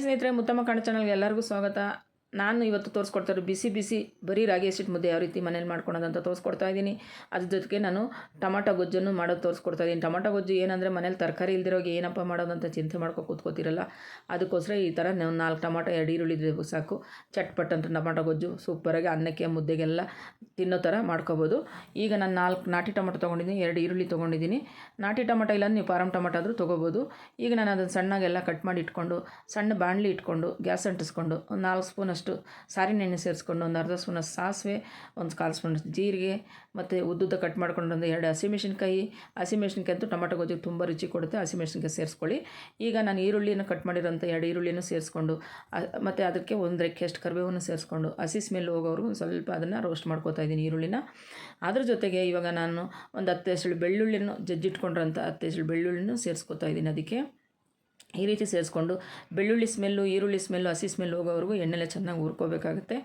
ಸ್ನೇಹಿತರೆ ಮುತ್ತಮ್ಮ ಕಾಣ ಚಾನಲ್ಗೆ ಎಲ್ಲರಿಗೂ ಸ್ವಾಗತ. ನಾನು ಇವತ್ತು ತೋರಿಸ್ಕೊಡ್ತಾರೆ ಬಿಸಿ ಬಿಸಿ ಬರೀ ರಾಗಿ ಹಸಿಟ್ಟು ಮುದ್ದೆ ಯಾವ ರೀತಿ ಮನೇಲಿ ಮಾಡ್ಕೊಳೋದಂತ ತೋರಿಸ್ಕೊಡ್ತಾ ಇದ್ದೀನಿ. ಅದ್ರ ಜೊತೆಗೆ ನಾನು ಟೊಮಾಟೊ ಗೊಜ್ಜನ್ನು ಮಾಡೋದು ತೋರಿಸ್ಕೊಡ್ತಾ ಇದ್ದೀನಿ. ಟೊಮಾಟೊ ಗೊಜ್ಜು ಏನಂದರೆ ಮನೇಲಿ ತರಕಾರಿ ಇಲ್ದಿರೋಗಿ ಏನಪ್ಪ ಮಾಡೋದಂತ ಚಿಂತೆ ಮಾಡ್ಕೊ ಕೂತ್ಕೋತಿರಲ್ಲ, ಅದಕ್ಕೋಸ್ಕರ ಈ ಥರ ನಾವು ನಾಲ್ಕು ಟೊಮಾಟೊ, ಎರಡು ಈರುಳ್ಳಿ ಇದ್ರೆ ಸಾಕು. ಚಟ್ಪಟ್ ಅಂತ ಟೊಮಾಟೊ ಗೊಜ್ಜು ಸೂಪರಾಗಿ ಅನ್ನಕ್ಕೆ ಮುದ್ದೆಗೆಲ್ಲ ತಿನ್ನೋ ಥರ ಮಾಡ್ಕೋಬೋದು. ಈಗ ನಾನು ನಾಲ್ಕು ನಾಟಿ ಟೊಮಾಟೊ ತೊಗೊಂಡಿದ್ದೀನಿ, ಎರಡು ಈರುಳ್ಳಿ ತೊಗೊಂಡಿದ್ದೀನಿ. ನಾಟಿ ಟೊಮಾಟೊ ಇಲ್ಲ ನೀವು ಪಾರಮ್ ಟೊಮಾಟೊ ಆದರೂ ತೊಗೋಬೋದು. ಈಗ ನಾನು ಅದನ್ನು ಸಣ್ಣಗೆಲ್ಲ ಕಟ್ ಮಾಡಿ ಇಟ್ಕೊಂಡು, ಸಣ್ಣ ಬಾಣಲಿ ಇಟ್ಕೊಂಡು, ಗ್ಯಾಸ್ ಅಂಟಿಸ್ಕೊಂಡು, ಒಂದು ನಾಲ್ಕು ಸ್ಪೂನಷ್ಟು ಸಾರಿನ ಎಣ್ಣೆ ಸೇರಿಸ್ಕೊಂಡು ಒಂದು ಅರ್ಧ ಸ್ಪೂನಷ್ಟು ಸಾಸಿವೆ, ಒಂದು ಕಾಲು ಸ್ಪೂನ್ ಜೀರಿಗೆ, ಮತ್ತು ಉದ್ದುದ್ದ ಕಟ್ ಮಾಡ್ಕೊಂಡು ಒಂದು ಎರಡು ಹಸಿಮೆಣ್ಸಿನ್ಕಾಯಿ ಹಸಿಮೆಣ್ಸಿನ್ಕಾಯಿ ಅಂತೂ ಟೊಮೆಟೊ ಗೊಜ್ಜಿಗೆ ತುಂಬ ರುಚಿ ಕೊಡುತ್ತೆ ಹಸಿಮೆಣ್ಸಿನ್ಕಾಯಿ ಸೇರಿಸ್ಕೊಳ್ಳಿ. ಈಗ ನಾನು ಈರುಳ್ಳಿನ ಕಟ್ ಮಾಡಿರೋಂಥ ಎರಡು ಈರುಳ್ಳಿನೂ ಸೇರಿಸ್ಕೊಂಡು ಮತ್ತು ಅದಕ್ಕೆ ಒಂದು ರೆಕ್ಕೆಷ್ಟು ಕರಿಬೇವನ್ನು ಸೇರಿಸ್ಕೊಂಡು, ಹಸಿ ಸ್ಮೆಲ್ ಹೋಗೋವರೆಗೂ ಸ್ವಲ್ಪ ಅದನ್ನು ರೋಸ್ಟ್ ಮಾಡ್ಕೋತಾ ಇದ್ದೀನಿ ಈರುಳ್ಳಿನ. ಅದ್ರ ಜೊತೆಗೆ ಇವಾಗ ನಾನು ಒಂದು ಹತ್ತು ಹೆಸಳು ಬೆಳ್ಳುಳ್ಳಿನೂ ಜಜ್ಜಿಟ್ಕೊಂಡಿರೋಂಥ ಹತ್ತು ಹೆಸಳು ಬೆಳ್ಳುಳ್ಳಿನೂ ಸೇರಿಸ್ಕೊತಾ ಇದ್ದೀನಿ ಅದಕ್ಕೆ. ಈ ರೀತಿ ಸೇರಿಸ್ಕೊಂಡು ಬೆಳ್ಳುಳ್ಳಿ ಸ್ಮೆಲ್ಲು, ಈರುಳ್ಳಿ ಸ್ಮೆಲ್ಲು, ಹಸಿ ಸ್ಮೆಲ್ ಹೋಗೋವರೆಗೂ ಎಣ್ಣೆಲೆ ಚೆನ್ನಾಗಿ ಹುರ್ಕೋಬೇಕಾಗುತ್ತೆ.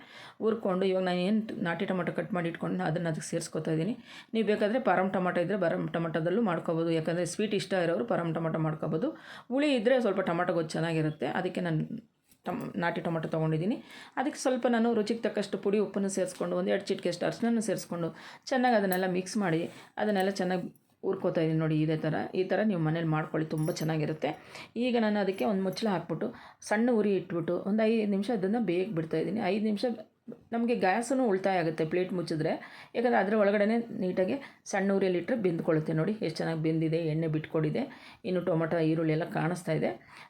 ಹುರ್ಕೊಂಡು ಇವಾಗ ನಾನು ಏನು ನಾಟಿ ಟೊಮೊಟೊ ಕಟ್ ಮಾಡಿ ಇಟ್ಕೊಂಡು ಅದನ್ನು ಅದಕ್ಕೆ ಸೇರಿಸ್ಕೊತಾ ಇದ್ದೀನಿ. ನೀವು ಬೇಕಾದರೆ ಪಾರಮ್ ಟೊಮೊಟೊ ಇದ್ದರೆ ಬರಮ್ ಟೊಮೊಟೊದಲ್ಲೂ ಮಾಡ್ಕೋಬೋದು. ಯಾಕಂದರೆ ಸ್ವೀಟ್ ಇಷ್ಟ ಇರೋರು ಪಾರಮ್ ಟೊಮೊಟೊ ಮಾಡ್ಕೋಬೋದು. ಹುಳಿ ಇದ್ದರೆ ಸ್ವಲ್ಪ ಟೊಮೊಟೊ ಗೊತ್ತು ಚೆನ್ನಾಗಿರುತ್ತೆ. ಅದಕ್ಕೆ ನಾನು ಟಮ್, ನಾಟಿ ಟೊಮಟೊ ತೊಗೊಂಡಿದ್ದೀನಿ. ಅದಕ್ಕೆ ಸ್ವಲ್ಪ ನಾನು ರುಚಿಗೆ ತಕ್ಕಷ್ಟು ಪುಡಿ ಉಪ್ಪನ್ನು ಸೇರಿಸ್ಕೊಂಡು ಒಂದು ಎರಡು ಚಿಟಿಕೆಷ್ಟು ಅರಿಶಿನ ಸೇರಿಸ್ಕೊಂಡು ಚೆನ್ನಾಗಿ ಅದನ್ನೆಲ್ಲ ಮಿಕ್ಸ್ ಮಾಡಿ ಅದನ್ನೆಲ್ಲ ಚೆನ್ನಾಗಿ ಹುರ್ಕೋತಾ ಇದ್ದೀನಿ ನೋಡಿ, ಇದೇ ಥರ ಈ ಥರ ನೀವು ಮನೇಲಿ ಮಾಡ್ಕೊಳ್ಳಿ, ತುಂಬ ಚೆನ್ನಾಗಿರುತ್ತೆ. ಈಗ ನಾನು ಅದಕ್ಕೆ ಒಂದು ಮುಚ್ಚಳ ಹಾಕ್ಬಿಟ್ಟು ಸಣ್ಣ ಉರಿ ಇಟ್ಬಿಟ್ಟು ಒಂದು ಐದು ನಿಮಿಷ ಅದನ್ನು ಬೇಗ ಬಿಡ್ತಾಯಿದ್ದೀನಿ ಐದು ನಿಮಿಷ ನಮಗೆ ಗ್ಯಾಸೂ ಉಳಿತಾಯ ಆಗುತ್ತೆ ಪ್ಲೇಟ್ ಮುಚ್ಚಿದ್ರೆ. ಯಾಕಂದರೆ ಅದರ ಒಳಗಡೆ ನೀಟಾಗಿ ಸಣ್ಣ ಉರಿಯಲ್ಲಿ ಇಟ್ಟರೆ ಬೆಂದ್ಕೊಳ್ಳುತ್ತೆ ನೋಡಿ, ಎಷ್ಟು ಚೆನ್ನಾಗಿ ಬೆಂದಿದೆ, ಎಣ್ಣೆ ಬಿಟ್ಕೊಂಡಿದೆ, ಇನ್ನು ಟೊಮೊಟೊ, ಈರುಳ್ಳಿ ಎಲ್ಲ ಕಾಣಿಸ್ತಾ ಇದೆ.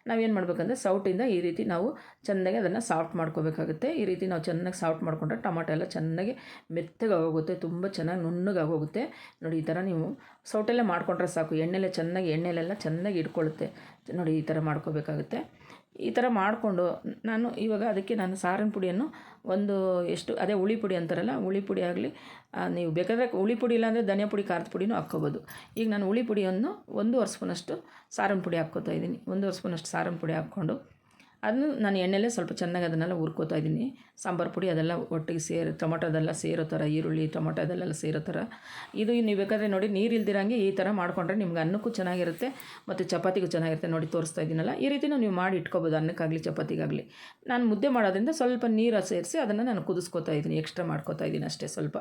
ನಾವೇನು ಮಾಡಬೇಕಂದ್ರೆ ಸೌಟಿಂದ ಈ ರೀತಿ ನಾವು ಚೆನ್ನಾಗಿ ಅದನ್ನು ಸಾಫ್ಟ್ ಮಾಡ್ಕೋಬೇಕಾಗುತ್ತೆ. ಈ ರೀತಿ ನಾವು ಚೆನ್ನಾಗಿ ಸಾಫ್ಟ್ ಮಾಡಿಕೊಂಡ್ರೆ ಟೊಮೊಟೊ ಎಲ್ಲ ಚೆನ್ನಾಗಿ ಮೆತ್ತಗೆ ಆಗೋಗುತ್ತೆ, ತುಂಬ ಚೆನ್ನಾಗಿ ನುಣ್ಣಗಾಗೋಗುತ್ತೆ. ನೋಡಿ, ಈ ಥರ ನೀವು ಸೌಟಲ್ಲೇ ಮಾಡ್ಕೊಂಡ್ರೆ ಸಾಕು ಎಣ್ಣೆಲ್ಲೇ ಚೆನ್ನಾಗಿ, ಎಣ್ಣೆಲೆಲ್ಲ ಚೆನ್ನಾಗಿ ಇಟ್ಕೊಳ್ಳುತ್ತೆ. ನೋಡಿ, ಈ ಥರ ಮಾಡ್ಕೋಬೇಕಾಗುತ್ತೆ. ಈ ಥರ ಮಾಡಿಕೊಂಡು ನಾನು ಇವಾಗ ಅದಕ್ಕೆ ನಾನು ಸಾರಿನ ಪುಡಿಯನ್ನು ಒಂದು ಎಷ್ಟು, ಅದೇ ಹುಳಿ ಪುಡಿ ಅಂತಾರಲ್ಲ, ಹುಳಿ ಪುಡಿ ಆಗಲಿ ನೀವು ಬೇಕಾದರೆ ಹುಳಿ ಪುಡಿ ಇಲ್ಲಾಂದರೆ ಧನಿಯಾ ಪುಡಿ, ಖಾರದ ಪುಡಿನೂ ಹಾಕ್ಕೋಬೋದು. ಈಗ ನಾನು ಹುಳಿ ಪುಡಿಯನ್ನು ಒಂದೂವರೆ ಸ್ಪೂನಷ್ಟು ಸಾರಿನ ಪುಡಿ ಹಾಕ್ಕೋತಾ ಇದ್ದೀನಿ. ಒಂದೂವರೆ ಸ್ಪೂನಷ್ಟು ಸಾರಿನ ಪುಡಿ ಹಾಕ್ಕೊಂಡು ಅದನ್ನು ನಾನು ಎಣ್ಣೆಲ್ಲೇ ಸ್ವಲ್ಪ ಚೆನ್ನಾಗಿ ಅದನ್ನೆಲ್ಲ ಹುರ್ಕೋತಾ ಇದ್ದೀನಿ. ಸಾಂಬಾರು ಪುಡಿ ಅದೆಲ್ಲ ಒಟ್ಟಿಗೆ ಸೇರಿ ಟೊಮೊಟೊದೆಲ್ಲ ಸೇರೋ ಥರ, ಈರುಳ್ಳಿ, ಟೊಮೊಟೊ ಅದೆಲ್ಲ ಸೇರೋ ಥರ. ಇದು ನೀವು ಬೇಕಾದರೆ ನೋಡಿ, ನೀರು ಇಲ್ದಿರಂಗೆ ಈ ಥರ ಮಾಡಿಕೊಂಡ್ರೆ ನಿಮ್ಗೆ ಅನ್ನಕ್ಕೂ ಚೆನ್ನಾಗಿರುತ್ತೆ, ಮತ್ತು ಚಪಾತಿಗೂ ಚೆನ್ನಾಗಿರುತ್ತೆ. ನೋಡಿ, ತೋರಿಸ್ತಾ ಇದ್ದೀನಲ್ಲ, ಈ ರೀತಿನೂ ನೀವು ಮಾಡಿ ಇಟ್ಕೋಬೋದು, ಅನ್ನಕ್ಕಾಗಲಿ, ಚಪಾತಿಗಾಗಲಿ. ನಾನು ಮುದ್ದೆ ಮಾಡೋದ್ರಿಂದ ಸ್ವಲ್ಪ ನೀರು ಸೇರಿಸಿ ಅದನ್ನು ನಾನು ಕುದಿಸ್ಕೋತಾ ಇದ್ದೀನಿ ಎಕ್ಸ್ಟ್ರಾ ಮಾಡ್ಕೋತಾ ಇದ್ದೀನಿ ಅಷ್ಟೇ ಸ್ವಲ್ಪ.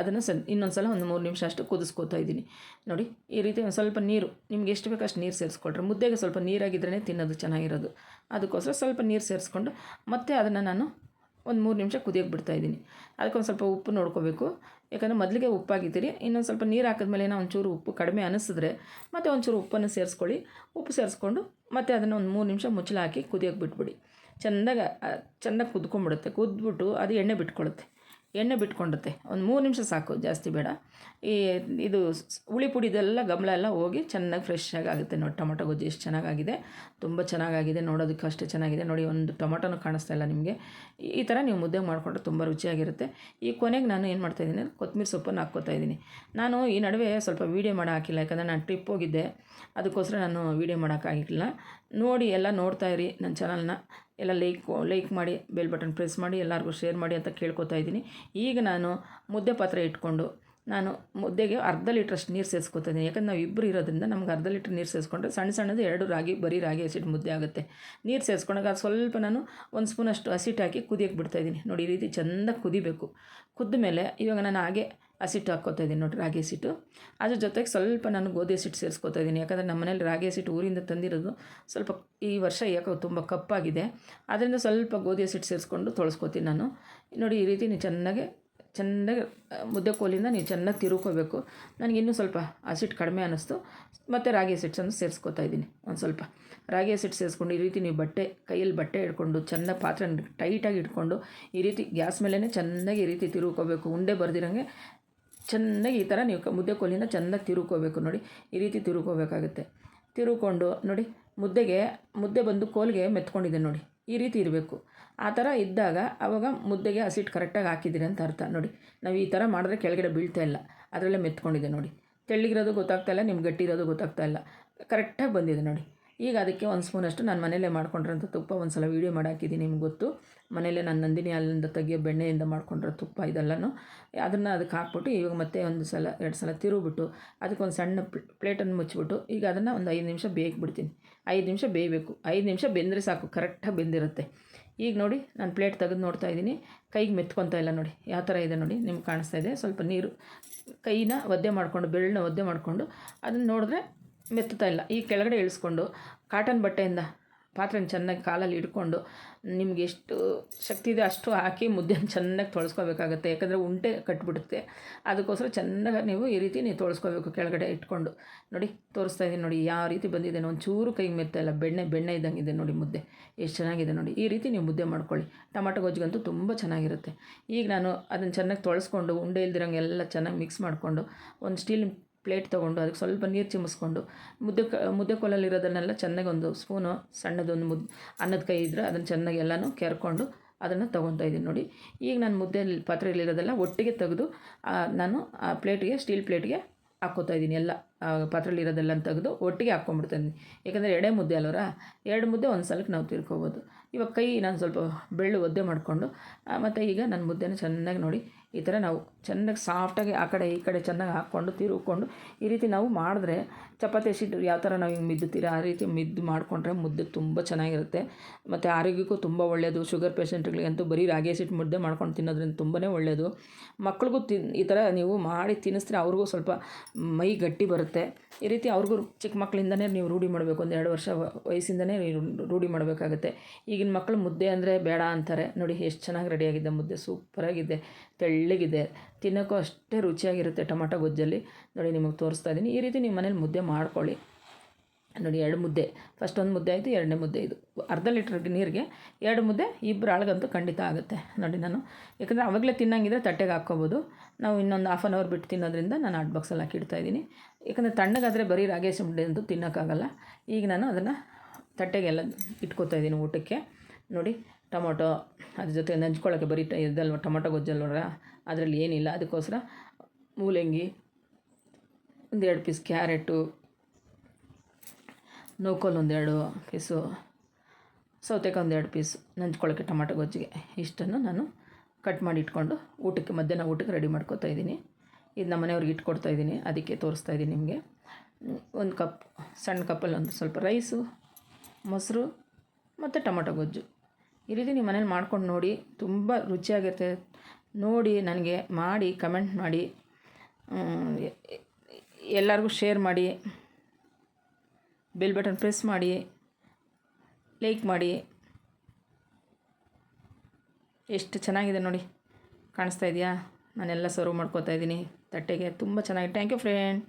ಅದನ್ನು ಸ ಇನ್ನೊಂದು ಸಲ ಒಂದು ಮೂರು ನಿಮಿಷ ಅಷ್ಟು ಕುದಿಸ್ಕೋತಾ ಇದ್ದೀನಿ. ನೋಡಿ, ಈ ರೀತಿ ಸ್ವಲ್ಪ ನೀರು, ನಿಮ್ಗೆ ಎಷ್ಟು ಬೇಕಷ್ಟು ನೀರು ಸೇರಿಸ್ಕೊಟ್ರೆ ಮುದ್ದೆಗೆ ಸ್ವಲ್ಪ ನೀರಾಗಿದ್ರೇ ತಿನ್ನೋದು ಚೆನ್ನಾಗಿರೋದು. ಅದಕ್ಕೋಸ್ಕರ ಸ್ವಲ್ಪ ನೀರು ಸೇರಿಸ್ಕೊಂಡು ಮತ್ತೆ ಅದನ್ನು ನಾನು ಒಂದು ಮೂರು ನಿಮಿಷ ಕುದಿಯೋಕೆ ಬಿಡ್ತಾಯಿದ್ದೀನಿ ಅದಕ್ಕೊಂದು ಸ್ವಲ್ಪ ಉಪ್ಪು ನೋಡ್ಕೋಬೇಕು. ಯಾಕಂದರೆ ಮೊದಲಿಗೆ ಉಪ್ಪಾಗಿದ್ದೀರಿ. ಇನ್ನೊಂದು ಸ್ವಲ್ಪ ನೀರು ಹಾಕಿದ್ಮೇಲೆ ಏನೋ ಒಂಚೂರು ಉಪ್ಪು ಕಡಿಮೆ ಅನಿಸಿದ್ರೆ ಮತ್ತೆ ಒಂಚೂರು ಉಪ್ಪನ್ನು ಸೇರಿಸ್ಕೊಳ್ಳಿ. ಉಪ್ಪು ಸೇರಿಸ್ಕೊಂಡು ಮತ್ತೆ ಅದನ್ನು ಒಂದು ಮೂರು ನಿಮಿಷ ಮುಚ್ಚಳ ಹಾಕಿ ಕುದಿಯೋಕೆ ಬಿಟ್ಬಿಡಿ. ಚೆಂದಾಗಿ ಚೆನ್ನಾಗಿ ಕುದ್ಕೊಂಬಿಡುತ್ತೆ ಕುದ್ಬಿಟ್ಟು ಅದು ಎಣ್ಣೆ ಬಿಟ್ಕೊಳ್ಳುತ್ತೆ ಎಣ್ಣೆ ಬಿಟ್ಕೊಂಡಿರುತ್ತೆ ಒಂದು ಮೂರು ನಿಮಿಷ ಸಾಕು, ಜಾಸ್ತಿ ಬೇಡ. ಈ ಇದು ಹುಳಿ ಪುಡಿದೆಲ್ಲ ಗಮಲ ಎಲ್ಲ ಹೋಗಿ ಚೆನ್ನಾಗಿ ಫ್ರೆಶ್ ಆಗುತ್ತೆ ನೋಡಿ ಟೊಮೊಟೊ ಗೊಜ್ಜು ಎಷ್ಟು ಚೆನ್ನಾಗಾಗಿದೆ. ತುಂಬ ಚೆನ್ನಾಗಾಗಿದೆ ನೋಡೋದಕ್ಕೆ ಅಷ್ಟೇ ಚೆನ್ನಾಗಿದೆ. ನೋಡಿ, ಒಂದು ಟೊಮೊಟೊನೂ ಕಾಣಿಸ್ತಾ ಇಲ್ಲ ನಿಮಗೆ. ಈ ಥರ ನೀವು ಮುದ್ದೆ ಮಾಡಿಕೊಂಡ್ರೆ ತುಂಬ ರುಚಿಯಾಗಿರುತ್ತೆ. ಈ ಕೊನೆಗೆ ನಾನು ಏನು ಮಾಡ್ತಾಯಿದ್ದೀನಿ ಕೊತ್ತಂಬರಿ ಸೊಪ್ಪನ್ನು ಹಾಕ್ಕೋತಾ ಇದ್ದೀನಿ. ನಾನು ಈ ನಡುವೆ ಸ್ವಲ್ಪ ವೀಡಿಯೋ ಮಾಡೋ ಹಾಕಿಲ್ಲ, ಯಾಕಂದರೆ ನಾನು ಟ್ರಿಪ್ ಹೋಗಿದ್ದೆ. ಅದಕ್ಕೋಸ್ಕರ ನಾನು ವೀಡಿಯೋ ಮಾಡೋಕ್ಕಾಗಿಲ್ಲ ನೋಡಿ, ಎಲ್ಲ ನೋಡ್ತಾ ಇರಿ ನನ್ನ ಚಾನಲ್ನ ಎಲ್ಲ ಲೈಕ್ ಲೈಕ್ ಮಾಡಿ, ಬೆಲ್ ಬಟನ್ ಪ್ರೆಸ್ ಮಾಡಿ ಎಲ್ಲರಿಗೂ ಶೇರ್ ಮಾಡಿ ಅಂತ ಕೇಳ್ಕೊತಾ ಇದ್ದೀನಿ. ಈಗ ನಾನು ಮುದ್ದೆ ಪಾತ್ರೆ ಇಟ್ಕೊಂಡು ನಾನು ಮುದ್ದೆಗೆ ಅರ್ಧ ಲೀಟ್ರಷ್ಟು ನೀರು ಸೇರಿಸ್ಕೊತಾ ಇದ್ದೀನಿ ಯಾಕಂದ್ರೆ ನಾವು ಇಬ್ಬರು ಇರೋದ್ರಿಂದ ನಮ್ಗೆ ಅರ್ಧ ಲೀಟ್ರ್ ನೀರು ಸೇರಿಸ್ಕೊಂಡ್ರೆ ಸಣ್ಣ ಸಣ್ಣದು ಎರಡು ರಾಗಿ, ಬರೀ ರಾಗಿ ಹಸಿಟ್ಟು ಮುದ್ದೆ ಆಗುತ್ತೆ. ನೀರು ಸೇರಿಸ್ಕೊಂಡಾಗ ಅದು ಸ್ವಲ್ಪ ನಾನು ಒಂದು ಸ್ಪೂನಷ್ಟು ಹಸಿಟ್ಟು ಹಾಕಿ ಕುದಿಯೋಕ್ಕೆ ಬಿಡ್ತಾಯಿದ್ದೀನಿ ನೋಡಿ, ಈ ರೀತಿ ಚೆಂದ ಕುದಿಬೇಕು. ಕುದ್ದ ಮೇಲೆ ಇವಾಗ ನಾನು ಹಾಗೆ ಹಸಿಟ್ಟು ಹಾಕ್ಕೋತಾ ನೋಡಿ ರಾಗಿ ಹಸಿಟ್ಟು ಅದ್ರ ಜೊತೆಗೆ ಸ್ವಲ್ಪ ನಾನು ಗೋಧಿ ಹಸಿಟ್ಟು ಸೇರಿಸ್ಕೊತಾ ಇದ್ದೀನಿ. ಯಾಕಂದರೆ ನಮ್ಮ ಮನೇಲಿ ರಾಗಿ ಹಸಿಟ್ಟು ಊರಿಂದ ತಂದಿರೋದು ಸ್ವಲ್ಪ ಈ ವರ್ಷ ಯಾಕೋ ತುಂಬ ಕಪ್ಪಾಗಿದೆ. ಅದರಿಂದ ಸ್ವಲ್ಪ ಗೋಧಿ ಹಸಿಟ್ಟು ಸೇರಿಸ್ಕೊಂಡು ತೊಳಸ್ಕೊತೀನಿ ನಾನು. ನೋಡಿ, ಈ ರೀತಿ ಚೆನ್ನಾಗಿ ಚೆನ್ನಾಗಿ ಮುದ್ದೆ ಕೋಲಿಂದ ನೀವು ಚೆನ್ನಾಗಿ ತಿರುಕೋಬೇಕು. ನನಗೆ ಇನ್ನೂ ಸ್ವಲ್ಪ ಹಸಿಟ್ಟು ಕಡಿಮೆ ಅನ್ನಿಸ್ತು ಮತ್ತು ರಾಗಿ ಹಸಿಟ್ಟನ್ನು ಸೇರಿಸ್ಕೊತಾ ಇದ್ದೀನಿ, ಒಂದು ಸ್ವಲ್ಪ. ರಾಗಿ ಹಸಿಟ್ಟು ಸೇರಿಸ್ಕೊಂಡು ಈ ರೀತಿ ನೀವು ಬಟ್ಟೆ, ಕೈಯಲ್ಲಿ ಬಟ್ಟೆ ಹಿಡ್ಕೊಂಡು ಚೆನ್ನಾಗಿ ಪಾತ್ರೆ ಟೈಟಾಗಿ ಇಟ್ಕೊಂಡು ಈ ರೀತಿ ಗ್ಯಾಸ್ ಮೇಲೇ ಚೆನ್ನಾಗಿ ಈ ರೀತಿ ತಿರುಕೋಬೇಕು. ಉಂಡೆ ಬರ್ದಿರಂಗೆ ಚೆನ್ನಾಗಿ ಈ ಥರ ನೀವು ಮುದ್ದೆ ಕೋಲಿಂದ ಚೆನ್ನಾಗಿ ತಿರುಕೋಬೇಕು ನೋಡಿ. ಈ ರೀತಿ ತಿರುಕೋಬೇಕಾಗುತ್ತೆ. ತಿರುಕೊಂಡು ನೋಡಿ, ಮುದ್ದೆಗೆ, ಮುದ್ದೆ ಬಂದು ಕೋಲಿಗೆ ಮೆತ್ಕೊಂಡಿದೆ ನೋಡಿ. ಈ ರೀತಿ ಇರಬೇಕು. ಆ ಥರ ಇದ್ದಾಗ ಆವಾಗ ಮುದ್ದೆಗೆ ಹಸಿಟ್ಟು ಕರೆಕ್ಟಾಗಿ ಹಾಕಿದ್ದೀರಿ ಅಂತ ಅರ್ಥ. ನೋಡಿ, ನಾವು ಈ ಥರ ಮಾಡಿದ್ರೆ ಕೆಳಗಡೆ ಬೀಳ್ತಾ ಇಲ್ಲ. ಅದರಲ್ಲೇ ಮೆತ್ಕೊಂಡಿದೆ ನೋಡಿ. ತೆಳ್ಳಗಿರೋದು ಗೊತ್ತಾಗ್ತಾ ಇಲ್ಲ, ನಿಮ್ಗೆ ಗಟ್ಟಿರೋದು ಗೊತ್ತಾಗ್ತಾ ಇಲ್ಲ. ಕರೆಕ್ಟಾಗಿ ಬಂದಿದೆ ನೋಡಿ. ಈಗ ಅದಕ್ಕೆ ಒಂದು ಸ್ಪೂನಷ್ಟು ನಾನು ಮನೆಯಲ್ಲೇ ಮಾಡ್ಕೊಂಡಿರೋಂಥ ತುಪ್ಪ ಒಂದು ಸಲ ವೀಡಿಯೋ ಮಾಡಿ ಹಾಕಿದ್ದೀನಿ, ನಿಮ್ಗೆ ಗೊತ್ತು. ಮನೆಯಲ್ಲೇ ನಾನು ನಂದಿನಿ ಹಾಲಿಂದ ತೆಗಿಯೋ ಬೆಣ್ಣೆಯಿಂದ ಮಾಡ್ಕೊಂಡಿರೋ ತುಪ್ಪ ಇದೆಲ್ಲನೂ. ಅದನ್ನು ಅದಕ್ಕೆ ಹಾಕ್ಬಿಟ್ಟು ಇವಾಗ ಮತ್ತೆ ಒಂದು ಸಲ, ಎರಡು ಸಲ ತಿರುಗಿಬಿಟ್ಟು ಅದಕ್ಕೊಂದು ಸಣ್ಣ ಪ್ಲೇಟನ್ನು ಮುಚ್ಚಿಬಿಟ್ಟು ಈಗ ಅದನ್ನು ಒಂದು ಐದು ನಿಮಿಷ ಬೇಯ್ಬಿಡ್ತೀನಿ. ಐದು ನಿಮಿಷ ಬೇಯಬೇಕು. ಐದು ನಿಮಿಷ ಬೆಂದರೆ ಸಾಕು ಕರೆಕ್ಟಾಗಿ ಬೆಂದಿರುತ್ತೆ. ಈಗ ನೋಡಿ ನಾನು ಪ್ಲೇಟ್ ತೆಗೆದು ನೋಡ್ತಾ ಇದ್ದೀನಿ. ಕೈಗೆ ಮೆತ್ಕೊತಾ ಇಲ್ಲ ನೋಡಿ, ಯಾವ ಥರ ಇದೆ ನೋಡಿ ನಿಮ್ಗೆ ಕಾಣಿಸ್ತಾ ಇದೆ. ಸ್ವಲ್ಪ ನೀರು, ಕೈನ ಒದ್ದೆ ಮಾಡಿಕೊಂಡು ಬೆಳ್ಳನ್ನ ಒದ್ದೆ ಮಾಡಿಕೊಂಡು ಅದನ್ನು ನೋಡಿದ್ರೆ ಮೆತ್ತುತ್ತಾ ಇಲ್ಲ. ಈ ಕೆಳಗಡೆ ಇಳಿಸ್ಕೊಂಡು ಕಾಟನ್ ಬಟ್ಟೆಯಿಂದ ಪಾತ್ರೆನ ಚೆನ್ನಾಗಿ ಕಾಲಲ್ಲಿ ಇಟ್ಕೊಂಡು ನಿಮ್ಗೆ ಎಷ್ಟು ಶಕ್ತಿ ಇದೆ ಅಷ್ಟು ಹಾಕಿ ಮುದ್ದೆನ ಚೆನ್ನಾಗಿ ತೊಳ್ಸ್ಕೊಬೇಕಾಗತ್ತೆ. ಯಾಕಂದರೆ ಉಂಟೆ ಕಟ್ಬಿಡುತ್ತೆ. ಅದಕ್ಕೋಸ್ಕರ ಚೆನ್ನಾಗಿ ನೀವು ಈ ರೀತಿ ನೀವು ತೊಳ್ಸ್ಕೋಬೇಕು ಕೆಳಗಡೆ ಇಟ್ಕೊಂಡು. ನೋಡಿ, ತೋರಿಸ್ತಾ ಇದ್ದೀನಿ ನೋಡಿ, ಯಾವ ರೀತಿ ಬಂದಿದೆ ಒಂಚೂರು ಕೈಗೆ ಮೆತ್ತ ಇಲ್ಲ, ಬೆಣ್ಣೆ ಬೆಣ್ಣೆ ಇದೆ ನೋಡಿ ಮುದ್ದೆ. ಎಷ್ಟು ಚೆನ್ನಾಗಿದೆ ನೋಡಿ. ಈ ರೀತಿ ನೀವು ಮುದ್ದೆ ಮಾಡ್ಕೊಳ್ಳಿ. ಟೊಮಾಟೊ ಗೊಜ್ಜಿಗಂತೂ ತುಂಬ ಚೆನ್ನಾಗಿರುತ್ತೆ. ಈಗ ನಾನು ಅದನ್ನು ಚೆನ್ನಾಗಿ ತೊಳಸ್ಕೊಂಡು ಉಂಡೆ ಇಲ್ದಿರಂಗೆ ಎಲ್ಲ ಚೆನ್ನಾಗಿ ಮಿಕ್ಸ್ ಮಾಡಿಕೊಂಡು ಒಂದು ಸ್ಟೀಲ್ ಪ್ಲೇಟ್ ತೊಗೊಂಡು ಅದಕ್ಕೆ ಸ್ವಲ್ಪ ನೀರು ಚಿಮ್ಮಿಸ್ಕೊಂಡು ಮುದ್ದೆ ಕ, ಮುದ್ದೆ ಕೊಲಲ್ಲಿರೋದನ್ನೆಲ್ಲ ಚೆನ್ನಾಗಿ ಒಂದು ಸ್ಪೂನು ಸಣ್ಣದೊಂದು ಮುದ್ದೆ ಅನ್ನದ ಕೈ ಇದ್ದರೆ ಅದನ್ನು ಚೆನ್ನಾಗಿ ಎಲ್ಲನೂ ಕೆರ್ಕೊಂಡು ಅದನ್ನು ತೊಗೊತಾ ಇದ್ದೀನಿ ನೋಡಿ. ಈಗ ನಾನು ಮುದ್ದೆ ಪಾತ್ರೆಯಲ್ಲಿರೋದೆಲ್ಲ ಒಟ್ಟಿಗೆ ತೆಗೆದು ನಾನು ಆ ಪ್ಲೇಟ್ಗೆ, ಸ್ಟೀಲ್ ಪ್ಲೇಟ್ಗೆ ಹಾಕ್ಕೋತಾ ಇದ್ದೀನಿ ಎಲ್ಲ. ಪಾತ್ರೆಯಲ್ಲಿರೋದೆಲ್ಲ ತೆಗೆದು ಒಟ್ಟಿಗೆ ಹಾಕ್ಕೊಂಡ್ಬಿಡ್ತಾ ಇದ್ದೀನಿ. ಯಾಕಂದರೆ ಎಡೆ ಮುದ್ದೆ ಅಲ್ವರ? ಎರಡು ಮುದ್ದೆ ಒಂದು ಸಲಕ್ಕೆ ನಾವು ತಿರ್ಕೋಬೋದು. ಇವಾಗ ಕೈ ನಾನು ಸ್ವಲ್ಪ ಬೆಳ್ಳು ಒದ್ದೆ ಮಾಡಿಕೊಂಡು ಮತ್ತು ಈಗ ನನ್ನ ಮುದ್ದೆನ ಚೆನ್ನಾಗಿ ನೋಡಿ ಈ ಥರ ನಾವು ಚೆನ್ನಾಗಿ ಸಾಫ್ಟಾಗಿ ಆ ಕಡೆ ಈ ಕಡೆ ಚೆನ್ನಾಗಿ ಹಾಕ್ಕೊಂಡು ತಿರುಗ್ಕೊಂಡು ಈ ರೀತಿ ನಾವು ಮಾಡಿದ್ರೆ ಚಪಾತಿ ಹಸಿಟ್ಟು ಯಾವ ಥರ ನಾವು ಹಿಂಗೆ ಮಿದ್ದುತ್ತೀರ, ಆ ರೀತಿ ಮಿದ್ದು ಮಾಡಿಕೊಂಡ್ರೆ ಮುದ್ದೆ ತುಂಬ ಚೆನ್ನಾಗಿರುತ್ತೆ. ಮತ್ತು ಆರೋಗ್ಯಕ್ಕೂ ತುಂಬ ಒಳ್ಳೆಯದು ಶುಗರ್ ಪೇಷೆಂಟ್ಗಳಿಗಂತೂ ಬರೀ ರಾಗಿ ಹಸಿಟ್ಟು ಮುದ್ದೆ ಮಾಡ್ಕೊಂಡು ತಿನ್ನೋದ್ರಿಂದ ತುಂಬಾ ಒಳ್ಳೆಯದು ಮಕ್ಳಿಗೂ ತಿನ್, ಈ ಥರ ನೀವು ಮಾಡಿ ತಿನ್ನಿಸ್ತೀರ, ಅವ್ರಿಗೂ ಸ್ವಲ್ಪ ಮೈ ಗಟ್ಟಿ ಬರುತ್ತೆ. ಈ ರೀತಿ ಅವ್ರಿಗೂ ಚಿಕ್ಕ ಮಕ್ಕಳಿಂದನೇ ನೀವು ರೂಢಿ ಮಾಡಬೇಕು. ಒಂದು ಎರಡು ವರ್ಷ ವಯಸ್ಸಿಂದನೇ ರೂಢಿ ಮಾಡಬೇಕಾಗುತ್ತೆ. ಈಗಿನ ಮಕ್ಕಳು ಮುದ್ದೆ ಅಂದರೆ ಬೇಡ ಅಂತಾರೆ. ನೋಡಿ, ಎಷ್ಟು ಚೆನ್ನಾಗಿ ರೆಡಿಯಾಗಿದೆ ಮುದ್ದೆ. ಸೂಪರಾಗಿದೆ. ತೆಳ್ಳಗಿದೆ. ತಿನ್ನೋಕ್ಕೂ ಅಷ್ಟೇ ರುಚಿಯಾಗಿರುತ್ತೆ ಟೊಮೊಟೊ ಗೊಜ್ಜಲ್ಲಿ. ನೋಡಿ, ನಿಮಗೆ ತೋರಿಸ್ತಾ ಇದ್ದೀನಿ. ಈ ರೀತಿ ನೀವು ಮನೇಲಿ ಮುದ್ದೆ ಮಾಡ್ಕೊಳ್ಳಿ. ನೋಡಿ, ಎರಡು ಮುದ್ದೆ. ಫಸ್ಟ್ ಒಂದು ಮುದ್ದೆ ಆಯಿತು, ಎರಡನೇ ಮುದ್ದೆ ಇದು. ಅರ್ಧ ಲೀಟ್ರ್ ನೀರಿಗೆ ಎರಡು ಮುದ್ದೆ ಇಬ್ಬರು ಆಳ್ಗಂತೂ ಖಂಡಿತ ಆಗುತ್ತೆ. ನೋಡಿ ನಾನು. ಯಾಕಂದರೆ ಆವಾಗಲೇ ತಿನ್ನಂಗಿದ್ರೆ ತಟ್ಟೆಗೆ ಹಾಕ್ಕೋಬೋದು. ನಾವು ಇನ್ನೊಂದು ಹಾಫ್ ಆನ್ ಅವರ್ ಬಿಟ್ಟು ತಿನ್ನೋದ್ರಿಂದ ನಾನು ಆಟ್ ಬಾಕ್ಸಲ್ಲಿ ಹಾಕಿ ಇದ್ದೀನಿ. ಯಾಕಂದರೆ ತಣ್ಣಗಾದರೆ ಬರೀ ರಾಗೇಶ್ ಮುದ್ದೆ ಅಂತೂ ತಿನ್ನೋಕ್ಕಾಗಲ್ಲ. ಈಗ ನಾನು ಅದನ್ನು ತಟ್ಟೆಗೆಲ್ಲ ಇಟ್ಕೋತಾ ಇದ್ದೀನಿ ಊಟಕ್ಕೆ. ನೋಡಿ ಟೊಮೊಟೊ, ಅದ್ರ ಜೊತೆ ನಂಚ್ಕೊಳ್ಳೋಕ್ಕೆ ಬರೀ ಇದಲ್ವ ಟೊಮೊಟೊ ಗೊಜ್ಜಲ್ವರ ಅದರಲ್ಲಿ ಏನಿಲ್ಲ, ಅದಕ್ಕೋಸ್ಕರ ಮೂಲಂಗಿ, ಒಂದೆರಡು ಪೀಸ್ ಕ್ಯಾರೆಟು, ನೋಕೋಲ್ ಒಂದೆರಡು ಪೀಸು ಸೌತೆಕಾಯಿ ಒಂದೆರಡು ಪೀಸ್ ನಂಚ್ಕೊಳ್ಳೋಕ್ಕೆ ಟೊಮೊಟೊ ಗೊಜ್ಜಿಗೆ ಇಷ್ಟನ್ನು ನಾನು ಕಟ್ ಮಾಡಿ ಇಟ್ಕೊಂಡು ಊಟಕ್ಕೆ, ಮಧ್ಯಾಹ್ನ ಊಟಕ್ಕೆ ರೆಡಿ ಮಾಡ್ಕೊತಾ ಇದ್ದೀನಿ. ಇದು ನಮ್ಮ ಮನೆಯವ್ರಿಗೆ ಇಟ್ಕೊಡ್ತಾ ಇದ್ದೀನಿ, ಅದಕ್ಕೆ ತೋರಿಸ್ತಾ ಇದ್ದೀನಿ ನಿಮಗೆ. ಒಂದು ಕಪ್ ಸಣ್ಣ ಕಪ್ಪಲ್ಲಿ ಒಂದು ಸ್ವಲ್ಪ ರೈಸು ಮೊಸರು ಮತ್ತು ಟೊಮೊಟೊ ಗೊಜ್ಜು. ಈ ರೀತಿ ನೀವು ಮನೇಲಿ ಮಾಡ್ಕೊಂಡು ನೋಡಿ, ತುಂಬ ರುಚಿಯಾಗಿರುತ್ತೆ. ನೋಡಿ, ನನಗೆ ಮಾಡಿ ಕಮೆಂಟ್ ಮಾಡಿ ಎಲ್ಲರಿಗೂ ಶೇರ್ ಮಾಡಿ ಬೆಲ್ ಬಟನ್ ಪ್ರೆಸ್ ಮಾಡಿ ಲೈಕ್ ಮಾಡಿ. ಎಷ್ಟು ಚೆನ್ನಾಗಿದೆ ನೋಡಿ, ಕಾಣಿಸ್ತಾ ಇದೆಯಾ? ನಾನೆಲ್ಲ ಸರ್ವ್ ಮಾಡ್ಕೋತಾ ಇದ್ದೀನಿ, ತಟ್ಟೆಗೆ. ತುಂಬ ಚೆನ್ನಾಗಿದೆ. Thank you friend